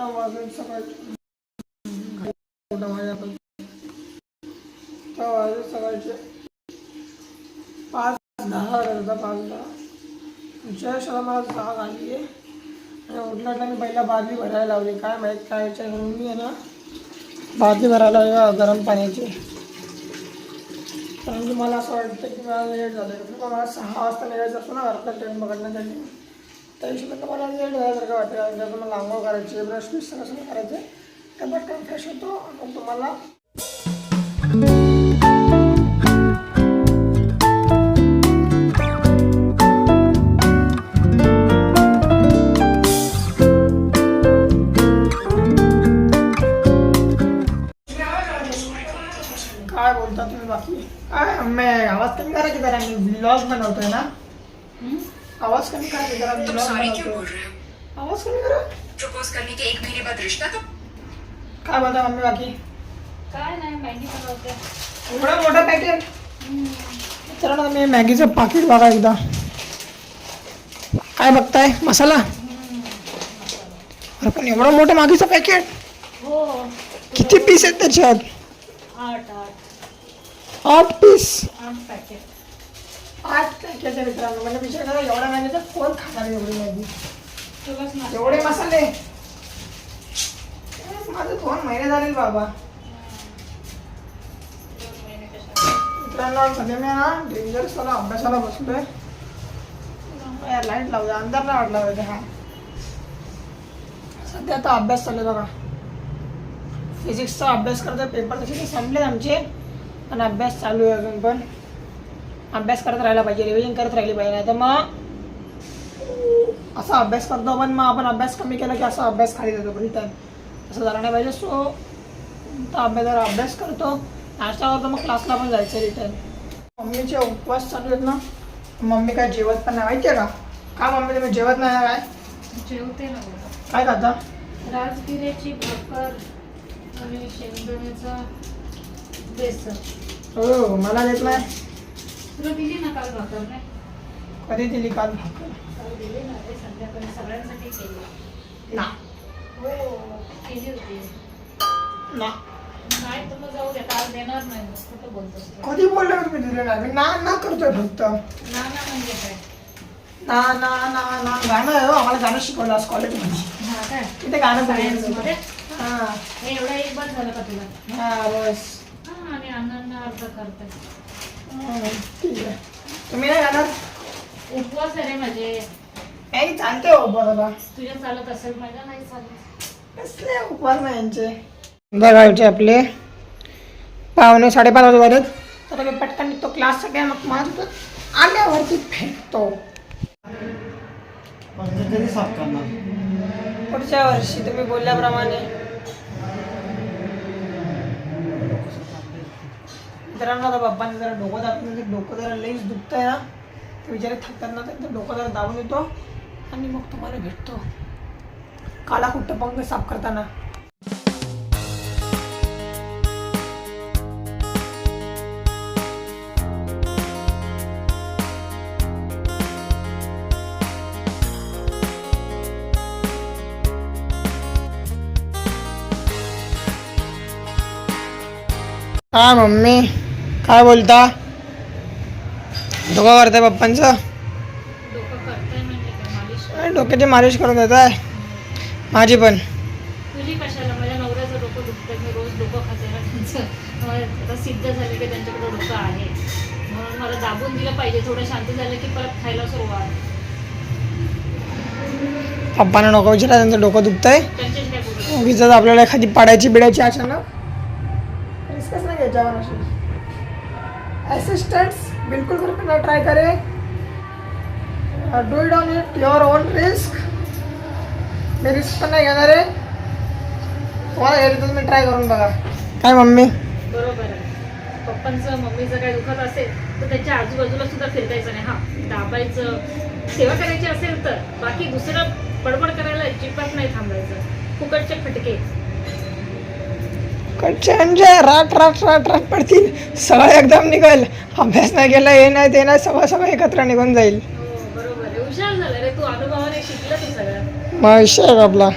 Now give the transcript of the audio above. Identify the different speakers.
Speaker 1: आता वाजून सकाळचे वाजून सकाळचे पाच दहा वाजत पाच दहा. विशेषला मला जाग आली आहे. आणि उठल्या मी पहिला बादली भरायला लावली. काय माहीत काय विचार म्हणून मी आहे ना बादली भरायला लावली गरम पाण्याची. कारण की मला असं वाटतं की मला लेट झालं आहे मला सहा वाजता निघायचं असतो ना घरातला ट्रेन पकडण्यासाठी. त्या हिशोबाने मला लेट झाल्यासारखं वाटतं कारण की आता मला आंघोळ करायची ब्रश बिश सगळं सगळं करायचं तर पटकन फ्रेश होतो आणि तुम्हाला काय बोलता तुम्ही बाकी काय मी आवाज कमी करा की जरा मी ब्लॉग बनवतोय ना आवाज़ कमी करा जरा
Speaker 2: तुम सॉरी क्यों बोल रहे हो?
Speaker 1: आवाज़ कमी करा
Speaker 2: प्रपोज करने के एक महीने बाद रिश्ता तो
Speaker 1: काय बोलता मम्मी बाकी?
Speaker 3: काय नाही मॅगी बनवते.
Speaker 1: एवढं मोठं पॅकेट मित्रांनो मी मॅगीचं पाकिट बघा एकदा. काय बघताय? मसाला? अरे पण एवढं मोठं मागीचं पॅकेट
Speaker 3: हो.
Speaker 1: किती पीस आहेत त्याच्यात?
Speaker 3: आठ आठ.
Speaker 1: आठ पीस
Speaker 3: आठ पॅकेट
Speaker 1: आहे मित्रांनो? म्हणजे विचार करा एवढ्या मॅगीचं कोण खाणार एवढी मॅगी? एवढे मसाले? माझे दोन महिने झाले बाबा. मित्रांनो सध्या मी ना डेंजरस वाला अभ्यासाला बसलोय. लाइट लावू द्या अंधार नाही वाटला पाहिजे हा सध्या आता अभ्यास चालू आहे बघा. फिजिक्सचा अभ्यास करतोय पेपर तसे संपले आमचे. पण अभ्यास चालू आहे अजून पण. अभ्यास करत राहायला पाहिजे रिव्हिजन करत राहिली पाहिजे नाही तर मग असा अभ्यास करतो पण मग आपण अभ्यास कमी केला की असा अभ्यास खाली जातो रिटर्न असं झालं नाही पाहिजे. सो अभ्यासावर अभ्यास करतो. नाश्ता करतो मग क्लासला पण जायचं रिटर्न मम्मीचे उपवास चालू आहेत ना? मम्मी काय जेवत पण नाही माहिती आहे का? का मम्मी तुम्ही जेवत नाही काय?
Speaker 3: जेवते ना.
Speaker 1: काय खाता?
Speaker 3: राजगिऱ्याची भाकर आणि शेंगदाण्याचा बेसन.
Speaker 1: हो मला देत नाही.
Speaker 3: तुला दिली ना काल भाकर नाही?
Speaker 1: कधी दिली काल भाकर?
Speaker 3: काल दिली ना रे संध्याकाळी सगळ्यांसाठी केली.
Speaker 1: ना.
Speaker 3: हो केली होती.
Speaker 1: ना.
Speaker 3: नाही तर मग जाऊ दे काल देणार नाही मग कुठं बोलतोस तू?
Speaker 1: कधी बोलले का तुम्ही दिले नाही मी ना ना करतोय फक्त.
Speaker 3: ना ना म्हणजे काय?
Speaker 1: ना ना ना ना. गाणं आहे हो आम्हाला गाणं शिकवलं आज कॉलेजमध्ये
Speaker 3: हा काय?
Speaker 1: तिथे गाणं
Speaker 3: मध्ये?
Speaker 1: पाहिजे हां.
Speaker 3: हे एवढा एक बस झालं का तुला?
Speaker 1: हां बस.
Speaker 3: हा आणि अण्णांना
Speaker 1: ठीक आहे तुम्ही नाही गाणार
Speaker 3: उपवास आहे रे माझे.
Speaker 1: नाही चालते हो बरोबर
Speaker 3: तुझ्या चालत असेल माझ्या नाही चालत.
Speaker 1: कसले उपवास नाही यांचे? बघायचे आपले. पावणे साडेपाच वाजता वाजत तर मी पटकन निघतो क्लास सगळ्या मग माझं आल्यावरती फेकतो.
Speaker 4: कधी साफ करणार?
Speaker 1: पुढच्या वर्षी तुम्ही बोलल्याप्रमाणे. मित्रांनो आता बाप्पाने जरा डोकं दाबून डोकं जरा लईच दुखतंय ना. ते विचारे थकतात ना त्यांचं डोकं जरा दाबून येतो आणि मग तुम्हाला भेटतो. काला कुठं पंख साफ़ करताना. हा, मम्मी. काय बोलता? डोकं करताय पप्पांचं? डोक्याची मालिश करून देत आहे माझी पण.
Speaker 3: तुझी कशाला? माझ्या नवऱ्याचं डोकं दुखतंय. मी रोज डोकं खाते ना त्यांचं मला आता सिद्ध झालं की त्यांच्याकडे डोकं आहे. म्हणून मला दाबून दिलं पाहिजे. थोडं शांत झालं की परत खायला सुरुवात.
Speaker 1: पप्पांना नको विचारा त्यांचं डोकं दुखतंय.
Speaker 3: त्यांच्याशी काय बोलू?
Speaker 1: उगीच आपल्याला एखादी पाडायची बिडायची अचानक. रिस्कच नाही घ्यायच्या अशी. असिस्टंट्स बिलकुल करना ट्राय करे। Do it on it your own risk me risk पण नाही घेणार आहे तुम्हाला तर तुम्ही ट्राय करून बघा काय मम्मी?
Speaker 3: बरोबर आहे. पप्पांचं मम्मीचं काही दुखत असेल तर त्यांच्या आजूबाजूला सुद्धा फिरकायचं नाही. हा दाबायचं. सेवा करायची असेल तर बाकी दुसरं बडबड करायला अजिबात नाही थांबायचं. फुकटचे फटके.
Speaker 1: म्हणजे राट राट राट राट पडतील. सगळं एकदम निघेल. अभ्यास नाही केला हे नाही ते नाही सगळं सगळं एकत्र निघून जाईल.
Speaker 3: हो
Speaker 1: मग विषय आपला?